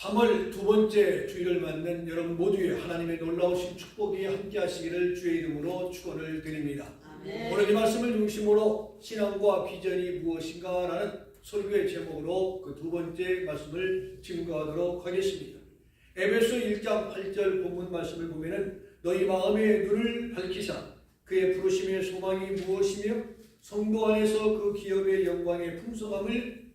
3월 두 번째 주일을 맞는 여러분 모두의 하나님의 놀라우신 축복이 함께 하시기를 주의 이름으로 축원을 드립니다. 아멘. 오늘 이 말씀을 중심으로 신앙과 비전이 무엇인가라는 설교의 제목으로 그 두 번째 말씀을 증거하도록 하겠습니다. 에베소 1장 8절 본문 말씀을 보면은 너희 마음의 눈을 밝히사 그의 부르심의 소망이 무엇이며 성도 안에서 그 기업의 영광의 풍성함을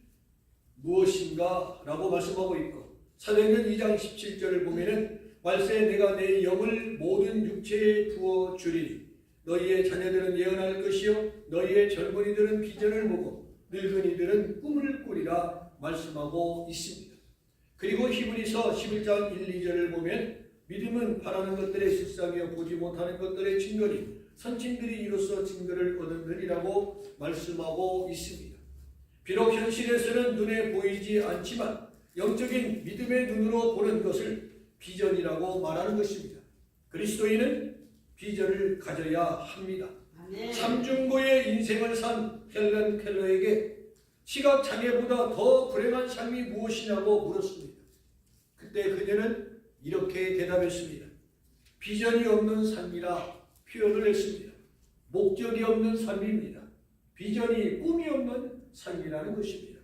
무엇인가 라고 말씀하고 있고 사도행전 2장 17절을 보면은 말세 내가 내 영을 모든 육체에 부어 주리니 너희의 자녀들은 예언할 것이요 너희의 젊은이들은 비전을 보고 늙은이들은 꿈을 꾸리라 말씀하고 있습니다. 그리고 히브리서 11장 1, 2절을 보면 믿음은 바라는 것들의 실상이요 보지 못하는 것들의 증거니 선진들이 이로써 증거를 얻었느니라고 말씀하고 있습니다. 비록 현실에서는 눈에 보이지 않지만 영적인 믿음의 눈으로 보는 것을 비전이라고 말하는 것입니다. 그리스도인은 비전을 가져야 합니다. 삼중고의 인생을 산 헬렌 켈러에게 시각 장애보다 더 불행한 삶이 무엇이냐고 물었습니다. 그때 그녀는 이렇게 대답했습니다. 비전이 없는 삶이라 표현을 했습니다. 목적이 없는 삶입니다. 비전이 꿈이 없는 삶이라는 것입니다.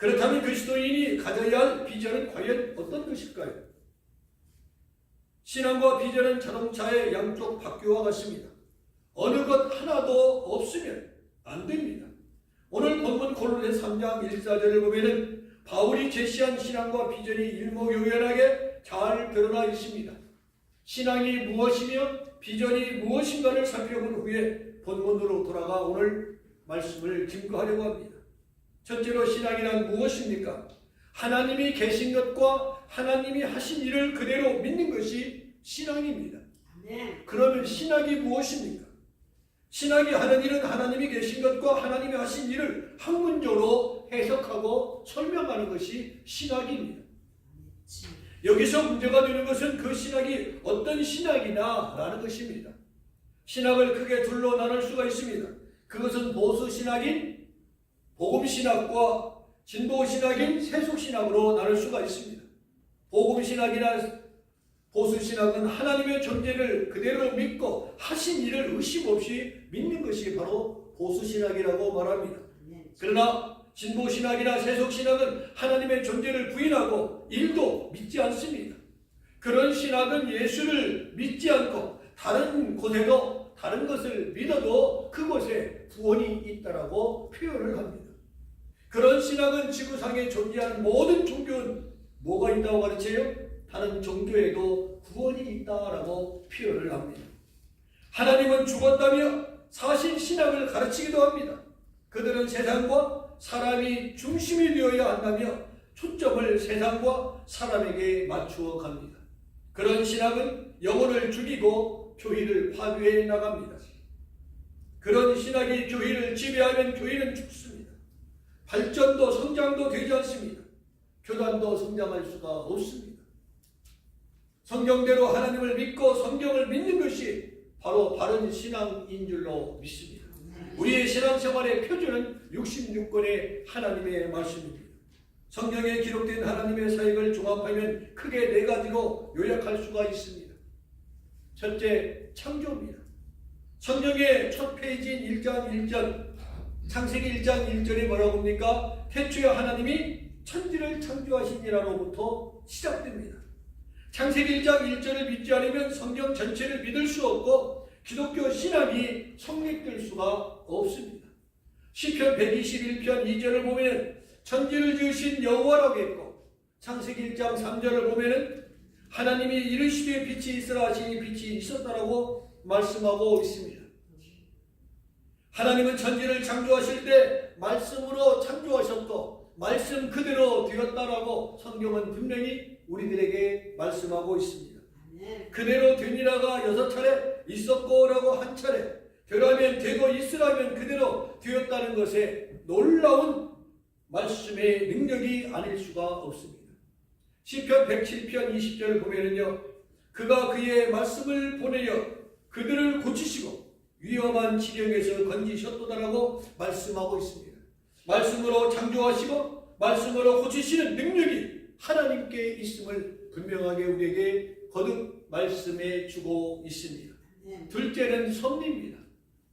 그렇다면 그리스도인이 가져야 할 비전은 과연 어떤 것일까요? 신앙과 비전은 자동차의 양쪽 바퀴와 같습니다. 어느 것 하나도 없으면 안 됩니다. 오늘 본문 고린도 3장 1사절을 보면은 바울이 제시한 신앙과 비전이 일목요연하게 잘 드러나 있습니다. 신앙이 무엇이며 비전이 무엇인가를 살펴본 후에 본문으로 돌아가 오늘 말씀을 증거하려고 합니다. 첫째로 신앙이란 무엇입니까? 하나님이 계신 것과 하나님이 하신 일을 그대로 믿는 것이 신앙입니다. 아멘. 그러면 신학이 무엇입니까? 신학이 하는 일은 하나님이 계신 것과 하나님이 하신 일을 학문적으로 해석하고 설명하는 것이 신학입니다. 여기서 문제가 되는 것은 그 신학이 어떤 신학이냐라는 것입니다. 신학을 크게 둘로 나눌 수가 있습니다. 그것은 보수 신학인 복음 신학과 진보 신학인 세속 신학으로 나눌 수가 있습니다. 복음 신학이나 보수 신학은 하나님의 존재를 그대로 믿고 하신 일을 의심 없이 믿는 것이 바로 보수 신학이라고 말합니다. 그러나 진보 신학이나 세속 신학은 하나님의 존재를 부인하고 일도 믿지 않습니다. 그런 신학은 예수를 믿지 않고 다른 곳에도 다른 것을 믿어도 그곳에 구원이 있다라고 표현을 합니다. 그런 신학은 지구상에 존재하는 모든 종교는 뭐가 있다고 가르쳐요? 다른 종교에도 구원이 있다라고 표현을 합니다. 하나님은 죽었다며 사실 신학을 가르치기도 합니다. 그들은 세상과 사람이 중심이 되어야 한다며 초점을 세상과 사람에게 맞추어 갑니다. 그런 신학은 영혼을 죽이고 교회를 파괴해 나갑니다. 그런 신학이 교회를 지배하면 교회는 죽습니다. 발전도 성장도 되지 않습니다. 교단도 성장할 수가 없습니다. 성경대로 하나님을 믿고 성경을 믿는 것이 바로 바른 신앙인 줄로 믿습니다. 우리의 신앙생활의 표준은 66권의 하나님의 말씀입니다. 성경에 기록된 하나님의 사역을 종합하면 크게 네 가지로 요약할 수가 있습니다. 첫째, 창조입니다. 성경의 첫 페이지인 1장 1절, 창세기 1장 1절이 뭐라고 합니까? 태초에 하나님이 천지를 창조하시니라로부터 시작됩니다. 창세기 1장 1절을 믿지 않으면 성경 전체를 믿을 수 없고 기독교 신앙이 성립될 수가 없습니다. 시편 121편 2절을 보면 천지를 지으신 여호와라고 했고 창세기 1장 3절을 보면은 하나님이 이르시되 빛이 있으라 하시니 빛이 있었다라고 말씀하고 있습니다. 하나님은 천지를 창조하실 때 말씀으로 창조하셨고 말씀 그대로 되었다라고 성경은 분명히 우리들에게 말씀하고 있습니다. 그대로 되니라가 여섯 차례 있었고라고 한 차례 되라면 되고 있으라면 그대로 되었다는 것에 놀라운 말씀의 능력이 아닐 수가 없습니다. 시편 107편 20절 보면은요. 그가 그의 말씀을 보내어 그들을 고치시고 위험한 지령에서 건지셨도다라고 말씀하고 있습니다. 말씀으로 창조하시고 말씀으로 고치시는 능력이 하나님께 있음을 분명하게 우리에게 거듭 말씀해 주고 있습니다. 네. 둘째는 섭리입니다.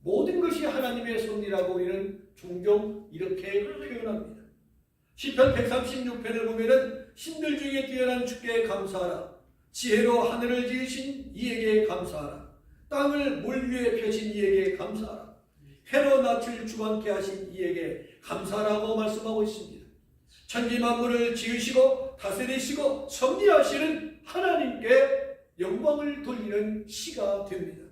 모든 것이 하나님의 섭리라고 우리는 종종 이렇게 표현합니다. 시편 136편을 보면은 신들 중에 뛰어난 주께 감사하라. 지혜로 하늘을 지으신 이에게 감사하라. 땅을 물 위에 펴신 이에게 감사하라. 해로 낯을 주관케 하신 이에게 감사라고 말씀하고 있습니다. 천지 만물을 지으시고 다스리시고 섭리하시는 하나님께 영광을 돌리는 시가 됩니다.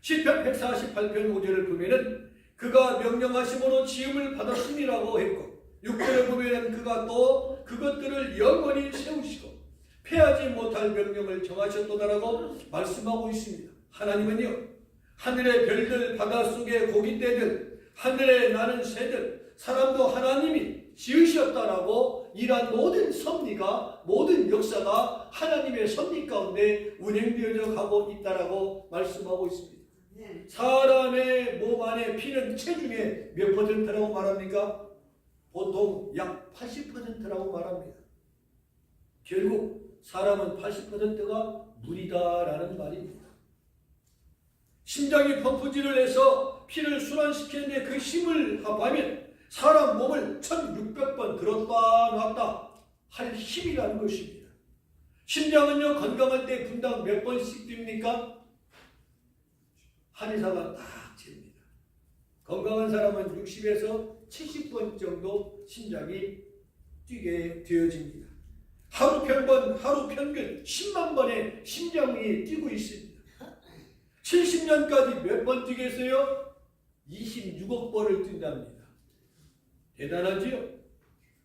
시편 148편 5절을 보면은 그가 명령하심으로 지음을 받았음이라고 했고 6절을 보면은 그가 또 그것들을 영원히 세우시고 패하지 못할 명령을 정하셨도다라고 말씀하고 있습니다. 하나님은요 하늘의 별들 바닷속의 고깃대들 하늘에 나는 새들 사람도 하나님이 지으셨다라고 이러한 모든 섭리가 모든 역사가 하나님의 섭리 가운데 운행되어져 가고 있다라고 말씀하고 있습니다. 네. 사람의 몸 안에 피는 체중의 몇 퍼센트라고 말합니까? 보통 약 80%라고 말합니다. 결국 사람은 80%가 물이다라는 말입니다. 심장이 펌프질을 해서 피를 순환시키는데 그 힘을 합하면 사람 몸을 1600번 들었다 놨다 할 힘이라는 것입니다. 심장은요 건강할 때 분당 몇 번씩 뜁니까? 한의사가 딱 잽니다. 건강한 사람은 60에서 70번 정도 심장이 뛰게 되어집니다. 하루 평번, 하루 평균 10만 번의 심장이 뛰고 있습니다. 70년까지 몇 번 뛰겠어요? 26억 번을 뛴답니다. 대단하지요?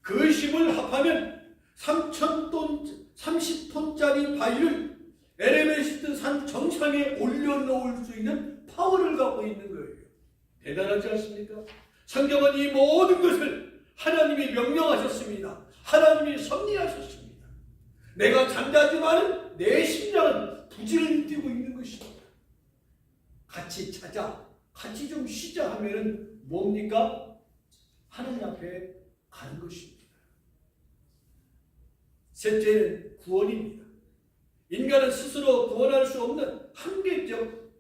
그 힘을 합하면 3,000톤, 30톤짜리 바위를 에레베스트 산 정상에 올려놓을 수 있는 파워를 갖고 있는 거예요. 대단하지 않습니까? 성경은 이 모든 것을 하나님이 명령하셨습니다. 하나님이 섭리하셨습니다. 내가 잠자지만 내 심장은 부지런히 뛰고 있는 것입니다. 같이 찾아, 같이 좀 쉬자 하면은 뭡니까? 하나님 앞에 가는 것입니다. 셋째는 구원입니다. 인간은 스스로 구원할 수 없는 한계적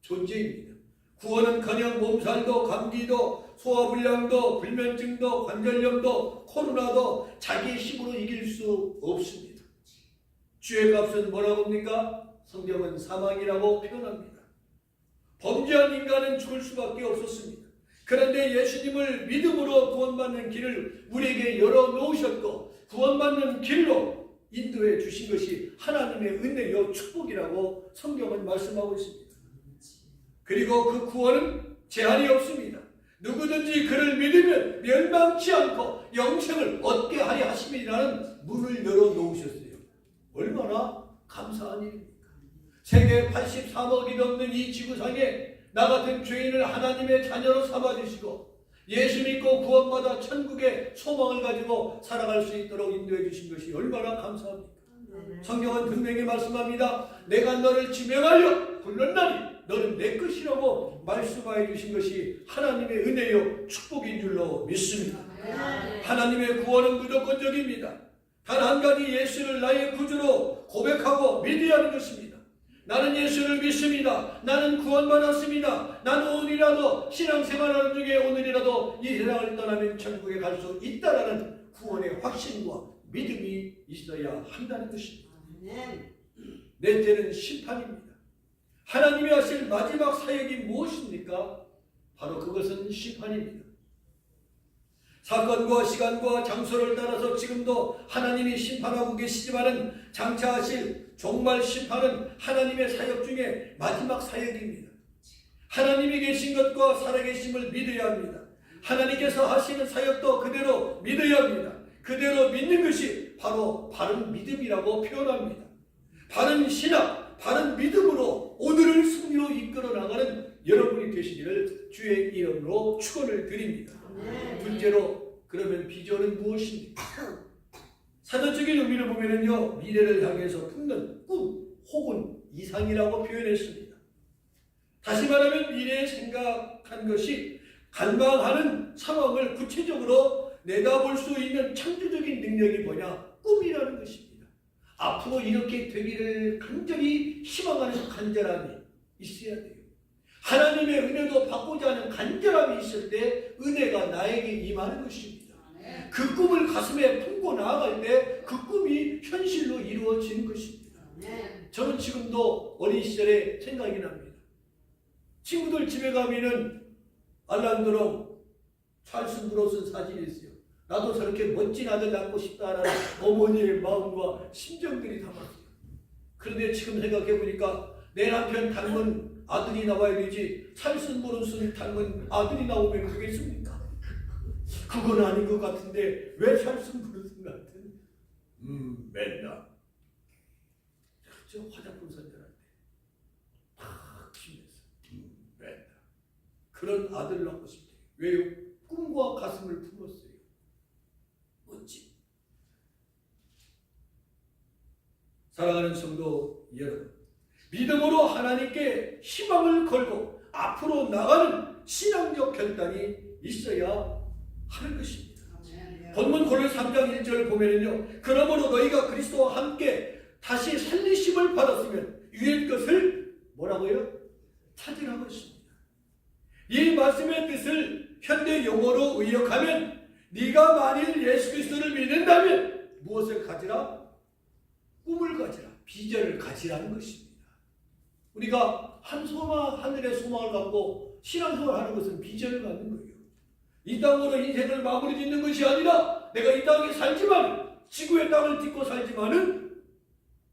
존재입니다. 구원은 커녕 몸살도 감기도 소화불량도 불면증도 관절염도 코로나도 자기 힘으로 이길 수 없습니다. 주의 값은 뭐라고 합니까? 성경은 사망이라고 표현합니다. 범죄한 인간은 죽을 수밖에 없었습니다. 그런데 예수님을 믿음으로 구원받는 길을 우리에게 열어놓으셨고 구원받는 길로 인도해 주신 것이 하나님의 은혜요 축복이라고 성경은 말씀하고 있습니다. 그리고 그 구원은 제한이 없습니다. 누구든지 그를 믿으면 멸망치 않고 영생을 얻게 하려 하심이라는 문을 열어 놓으셨어요. 얼마나 감사한 일입니까? 세계 83억이 넘는 이 지구상에 나 같은 죄인을 하나님의 자녀로 삼아주시고 예수 믿고 구원받아 천국의 소망을 가지고 살아갈 수 있도록 인도해 주신 것이 얼마나 감사합니까? 성경은 분명히 말씀합니다. 내가 너를 지명하여 불렀나니 너는 내 것이라고 말씀하여 주신 것이 하나님의 은혜요 축복인 줄로 믿습니다. 하나님의 구원은 무조건적입니다. 단 한 가지 예수를 나의 구주로 고백하고 믿어야 하는 것입니다. 나는 예수를 믿습니다. 나는 구원받았습니다. 나는 오늘이라도 신앙생활하는 중에 오늘이라도 이 세상을 떠나면 천국에 갈 수 있다라는 구원의 확신과 믿음이 있어야 한다는 것입니다. 넷째는 심판입니다. 하나님이 하실 마지막 사역이 무엇입니까? 바로 그것은 심판입니다. 사건과 시간과 장소를 따라서 지금도 하나님이 심판하고 계시지만은 장차 하실 종말 심판은 하나님의 사역 중에 마지막 사역입니다. 하나님이 계신 것과 살아계심을 믿어야 합니다. 하나님께서 하시는 사역도 그대로 믿어야 합니다. 그대로 믿는 것이 바로 바른 믿음이라고 표현합니다. 바른 신앙, 바른 믿음으로 오늘을 승리로 이끌어 나가는 여러분이 되시기를 주의 이름으로 축원을 드립니다. 둘째로 그러면 비전은 무엇입니까? 사전적인 의미를 보면은요 미래를 향해서 품는 꿈 혹은 이상이라고 표현했습니다. 다시 말하면 미래에 생각한 것이 간방하는 상황을 구체적으로 내다볼 수 있는 창조적인 능력이 뭐냐? 꿈이 앞으로 이렇게 되기를 간절히 희망하는 간절함이 있어야 돼요. 하나님의 은혜도 받고자 하는 간절함이 있을 때 은혜가 나에게 임하는 것입니다. 그 꿈을 가슴에 품고 나아갈 때 그 꿈이 현실로 이루어지는 것입니다. 저는 지금도 어린 시절에 생각이 납니다. 친구들 집에 가면은 알란드로 찰스 브로슨 사진이 있어요. 나도 저렇게 멋진 아들 낳고 싶다라는 어머니의 마음과 심정들이 담았어요. 그런데 지금 생각해 보니까 내 남편 닮은 아들이 나와야 되지 찰스 브로슨 닮은 아들이 나오면 되겠습니까? 그건 아닌 것 같은데 왜 찰스 브로슨 같은? 음 맨날 저 화장품 선전할 때팍 키면서 음 맨날 그런 아들 낳고 싶대요. 왜요? 꿈과 가슴을 품었어요. 멋지. 사랑하는 성도 여러분, 믿음으로 하나님께 희망을 걸고 앞으로 나가는 신앙적 결단이 있어야 하는 것입니다. 본문 고려 3장 1절을 보면요. 그러므로 너희가 그리스도와 함께 다시 살리심을 받았으면 위의 것을 뭐라고요? 찾으라고 했습니다. 이 말씀의 뜻을 현대 용어로 의역하면 네가 만일 예수 그리스도를 믿는다면 무엇을 가지라? 꿈을 가지라. 비전을 가지라는 것입니다. 우리가 한 소망, 하늘의 소망을 갖고 신앙생활 하는 것은 비전을 갖는 거예요. 이 땅으로 인생을 마무리 짓는 것이 아니라 내가 이 땅에 살지만 지구의 땅을 딛고 살지만은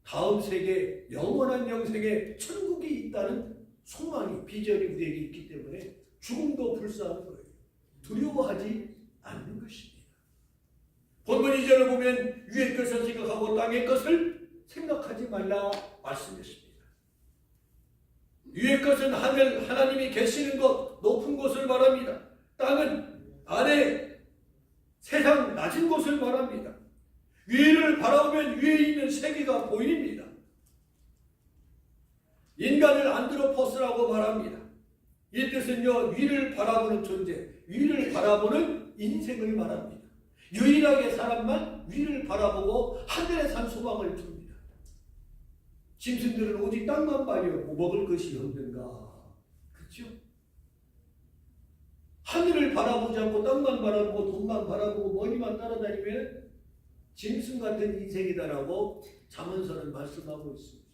다음 세계 영원한 영생에 천국이 있다는 소망이 비전이 우리에게 있기 때문에 죽음도 불사하는 거예요. 두려워하지 않는 것입니다. 본문 2절을 보면 위의 것을 생각하고 땅의 것을 생각하지 말라 말씀했습니다. 위의 것은 하늘 하나님이 계시는 곳 높은 곳을 말합니다. 땅은 아래 세상 낮은 곳을 말합니다. 위를 바라보면 위에 있는 세계가 보입니다. 인간을 안드로포스라고 말합니다. 이 뜻은요 위를 바라보는 존재, 위를 바라보는 인생을 말합니다. 유일하게 사람만 위를 바라보고 하늘에 산 소망을 줍니다. 짐승들은 오직 땅만 봐요. 먹을 것이 없는가? 그렇죠? 하늘을 바라보지 않고 땅만 바라보고 돈만 바라보고 머리만 따라다니면 짐승 같은 인생이다라고 자문서는 말씀하고 있습니다.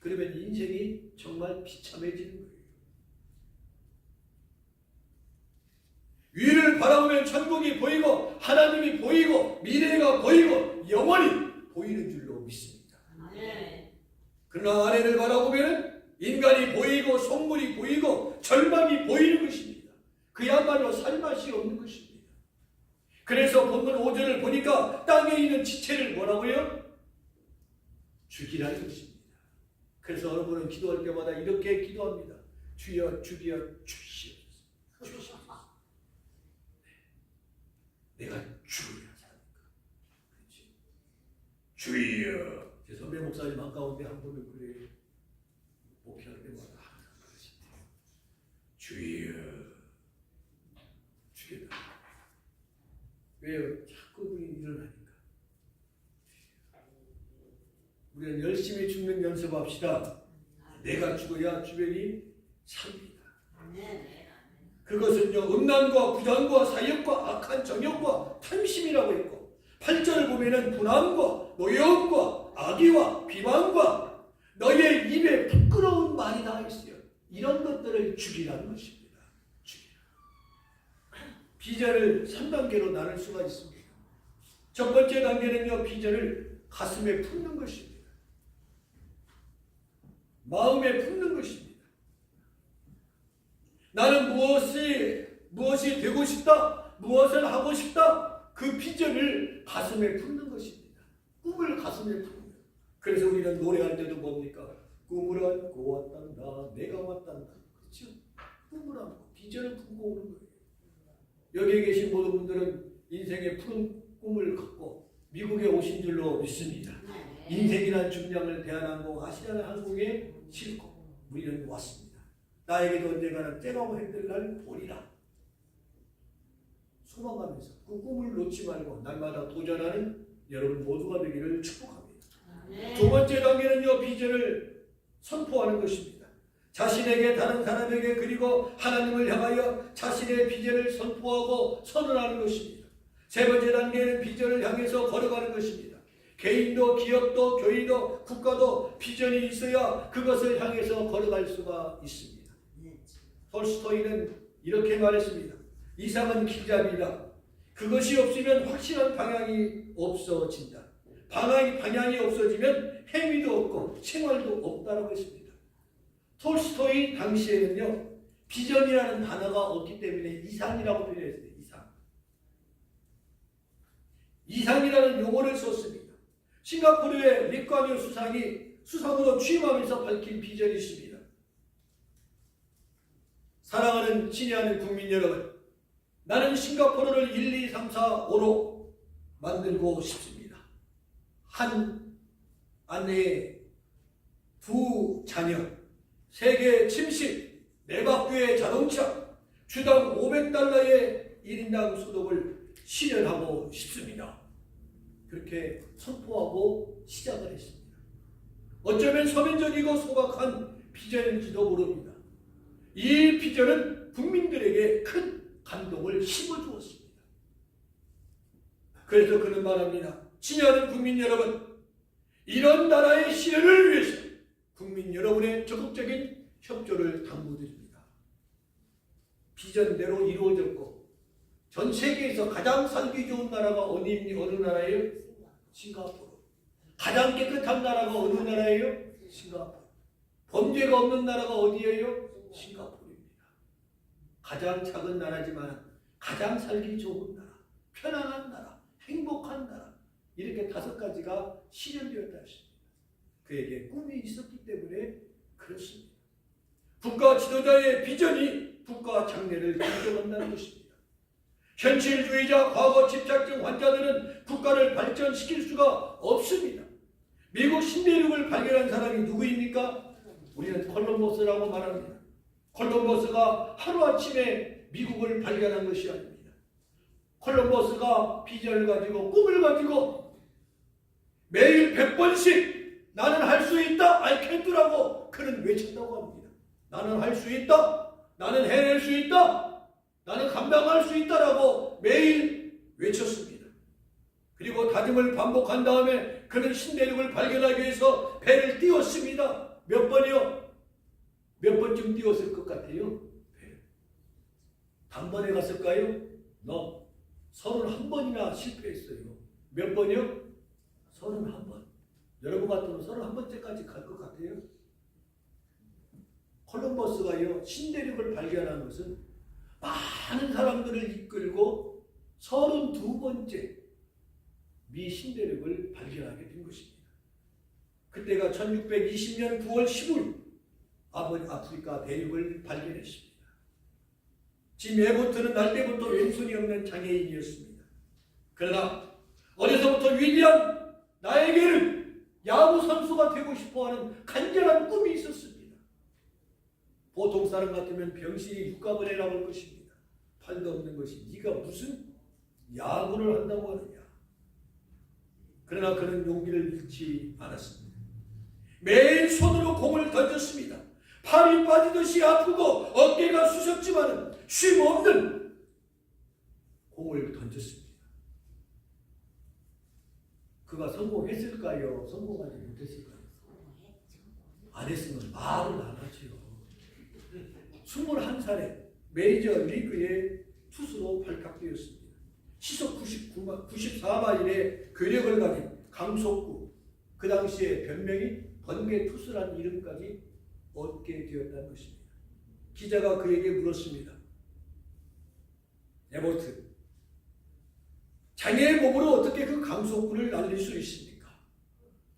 그러면 인생이 정말 비참해지는 거예요. 위를 바라보면 천국이 보이고 하나님이 보이고 미래가 보이고 영원히 보이는 줄로 믿습니다. 그러나 아래를 바라보면 인간이 보이고 속물이 보이고 절망이 보이는 것입니다. 그야말로 살맛이 없는 것입니다. 그래서 본문 5절을 보니까 땅에 있는 지체를 뭐라고요? 죽이라는 것입니다. 그래서 여러분은 기도할 때마다 이렇게 기도합니다. 주여 죽여 주시옵소서. 내가 죽어야 사니까. 그렇지. 주여. 제 선배 목사님 한 가운데 한 분은 그래요. 목회할 때마다 항상 그러신대요. 주여. 죽여다. 왜요? 자꾸 그게 일어나니까. 우리는 열심히 죽는 연습합시다. 내가 죽어야 주변이 삽니다. 그것은요, 음란과 부정과 사역과 악한 정욕과 탐심이라고 했고, 8절을 보면은 분함과 노여움과 악의와 비방과 너의 입에 부끄러운 말이 다 있어요. 이런 것들을 죽이라는 것입니다. 비전을 3단계로 나눌 수가 있습니다. 첫 번째 단계는요, 비전을 가슴에 품는 것입니다. 마음에 품는 것입니다. 나는 무엇이 무엇이 되고 싶다, 무엇을 하고 싶다, 그 비전을 가슴에 품는 것입니다. 꿈을 가슴에 품는. 그래서 우리는 노래할 때도 뭡니까? 꿈을 안고 왔단다, 내가 왔단다. 그렇죠? 꿈을 안고 비전을 품고 오는 거예요. 여기에 계신 모든 분들은 인생의 푸른 꿈을 갖고 미국에 오신 줄로 믿습니다. 인생이란 중량을 대한항공 아시아나 항공에 싣고 우리는 왔습니다. 나에게도 언젠가는 떼가고 힘들 날 오리라. 소망하면서 그 꿈을 놓지 말고 날마다 도전하는 여러분 모두가 되기를 축복합니다. 두 번째 단계는요, 비전을 선포하는 것입니다. 자신에게 다른 사람에게 그리고 하나님을 향하여 자신의 비전을 선포하고 선언하는 것입니다. 세 번째 단계는 비전을 향해서 걸어가는 것입니다. 개인도 기업도 교회도 국가도 비전이 있어야 그것을 향해서 걸어갈 수가 있습니다. 톨스토이는 이렇게 말했습니다. 이상은 길잡이다. 그것이 없으면 확실한 방향이 없어진다. 방향이, 방향이 없어지면 행위도 없고 생활도 없다라고 했습니다. 톨스토이 당시에는요, 비전이라는 단어가 없기 때문에 이상이라고 표현했어요. 이상. 이상이라는 용어를 썼습니다. 싱가포르의 리과뉴 수상이 수상으로 취임하면서 밝힌 비전이 있습니다. 사랑하는 친애하는 국민 여러분, 나는 싱가포르를 1, 2, 3, 4, 5로 만들고 싶습니다. 한 아내의 두 자녀, 세계 침식, 네 바퀴의 자동차, 주당 500달러의 1인당 소득을 실현하고 싶습니다. 그렇게 선포하고 시작을 했습니다. 어쩌면 서민적이고 소박한 비전일지도 모릅니다. 이 비전은 국민들에게 큰 감동을 심어주었습니다. 그래서 그는 말합니다. 친애하는 국민 여러분, 이런 나라의 실현을 위해서 국민 여러분의 적극적인 협조를 당부드립니다. 비전대로 이루어졌고 전 세계에서 가장 살기 좋은 나라가 어디 어느 나라예요? 싱가포르. 가장 깨끗한 나라가 어느 나라예요? 싱가포르. 범죄가 없는 나라가 어디예요? 싱가포르입니다. 가장 작은 나라지만 가장 살기 좋은 나라, 편안한 나라, 행복한 나라 이렇게 다섯 가지가 실현되었다 했습니다. 그에게 꿈이 있었기 때문에 그렇습니다. 국가 지도자의 비전이 국가 장래를 결정한다는 것입니다. 현실주의자 과거 집착증 환자들은 국가를 발전시킬 수가 없습니다. 미국 신대륙을 발견한 사람이 누구입니까? 우리는 콜럼버스라고 말합니다. 콜럼버스가 하루아침에 미국을 발견한 것이 아닙니다. 콜럼버스가 비전을 가지고 꿈을 가지고 매일 100번씩 나는 할 수 있다, I can do라고 그는 외쳤다고 합니다. 나는 할 수 있다, 나는 해낼 수 있다, 나는 감당할 수 있다라고 매일 외쳤습니다. 그리고 다짐을 반복한 다음에 그는 신대륙을 발견하기 위해서 배를 띄웠습니다. 몇 번이요? 몇 번쯤 띄웠을 것 같아요? 배. 단번에 갔을까요? 너 서른 한 번이나 실패했어요. 몇 번이요? 서른 한 번. 여러분 같으면 서른 한 번째까지 갈 것 같아요? 콜럼버스가요 신대륙을 발견한 것은 많은 사람들을 이끌고 서른 두 번째 미 신대륙을 발견하게 된 것입니다. 그때가 1620년 9월 10일 아버지 아프리카 대륙을 발견했습니다. 짐 에버트는 날 때부터 왼손이 없는 장애인이었습니다. 그러나 어려서부터 윌리엄 나에게는 야구 선수가 되고 싶어하는 간절한 꿈이 있었습니다. 보통 사람 같으면 병신이 육가버리라고 할 것입니다. 팔도 없는 것이 네가 무슨 야구를 한다고 하느냐. 그러나 그는 용기를 잃지 않았습니다. 매일 손으로 공을 던졌습니다. 팔이 빠지듯이 아프고 어깨가 쑤셨지만 쉼 없는 공을 던졌습니다. 그가 성공했을까요? 성공하지 못했을까요? 안 했으면 말을 안 하지요. 21살에 메이저 리그의 투수로 발탁되었습니다. 시속 99마, 94마일의 괴력을 가진 강속구, 그 당시에 별명이 번개 투수라는 이름까지 얻게 되었다는 것입니다. 기자가 그에게 물었습니다. 에버트, 장애의 몸으로 어떻게 그 강속구를 날릴 수 있습니까?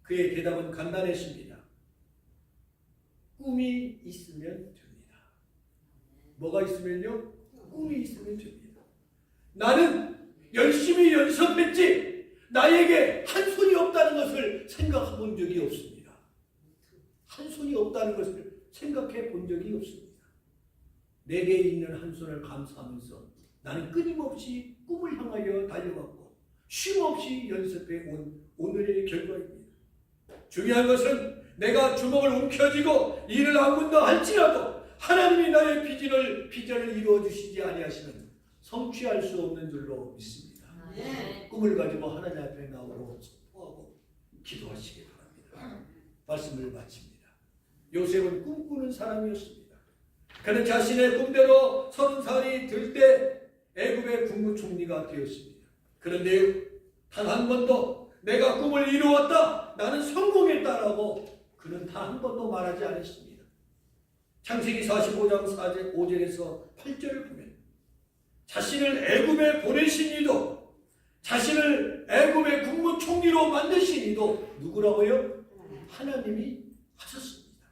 그의 대답은 간단했습니다. 꿈이 있으면 됩니다. 뭐가 있으면요? 꿈이 있으면 됩니다. 나는 열심히 연습했지 나에게 한 손이 없다는 것을 생각해 본 적이 없습니다. 한 손이 없다는 것을 생각해 본 적이 없습니다. 내게 있는 한 손을 감사하면서 나는 끊임없이 꿈을 향하여 달려갔고 쉼없이 연습해 온 오늘의 결과입니다. 중요한 것은 내가 주먹을 움켜쥐고 일을 하군다 할지라도 하나님이 나의 비전을 비전을 이루어 주시지 아니하시면 성취할 수 없는 줄로 믿습니다. 네. 꿈을 가지고 하나님 앞에 나오고 선포하고 기도하시기 바랍니다. 말씀을 마칩니다. 요셉은 꿈꾸는 사람이었습니다. 그는 자신의 꿈대로 서른 살이 들 때 애굽의 국무총리가 되었습니다. 그런데 단 한 번도 내가 꿈을 이루었다, 나는 성공했다라고 그는 단 한 번도 말하지 않았습니다. 창세기 45장 4절 5절에서 8절을 보면 자신을 애굽에 보내신 이도 자신을 애굽의 국무총리로 만드신 이도 누구라고요? 하나님이 하셨습니다.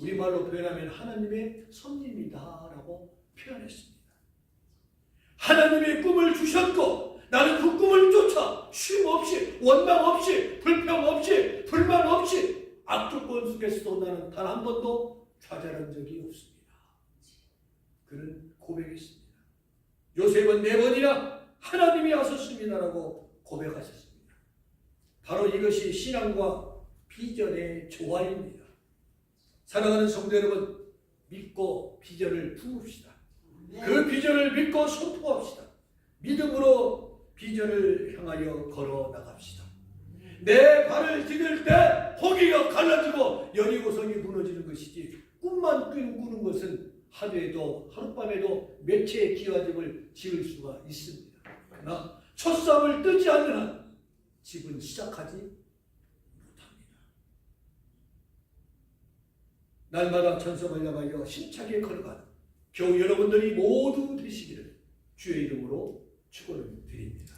우리말로 표현하면 하나님의 섭리입니다라고 표현했습니다. 하나님의 꿈을 주셨고 나는 그 꿈을 쫓아 쉼 없이 원망 없이 불평 없이 불만 없이 악조건 속에서도 나는 단 한 번도 좌절한 적이 없습니다. 그는 고백했습니다. 요셉은 네 번이나 하나님이 하셨습니다라고 고백하셨습니다. 바로 이것이 신앙과 비전의 조화입니다. 사랑하는 성도 여러분, 믿고 비전을 품읍시다. 그 비전을 믿고 선포합시다. 믿음으로 비전을 향하여 걸어 나갑시다. 내 발을 디딜 때 호기가 갈라지고 여리고성이 무너지는 것이지 꿈만 꾸는 것은 하루에도 하룻밤에도 매체의 기와집을 지을 수가 있습니다. 그러나 첫싸움을 뜨지 않는 한 집은 시작하지 못합니다. 날마다 천성을 향하여 힘차게 걸어가는 겨우 여러분들이 모두 되시기를 주의 이름으로 축원을 드립니다.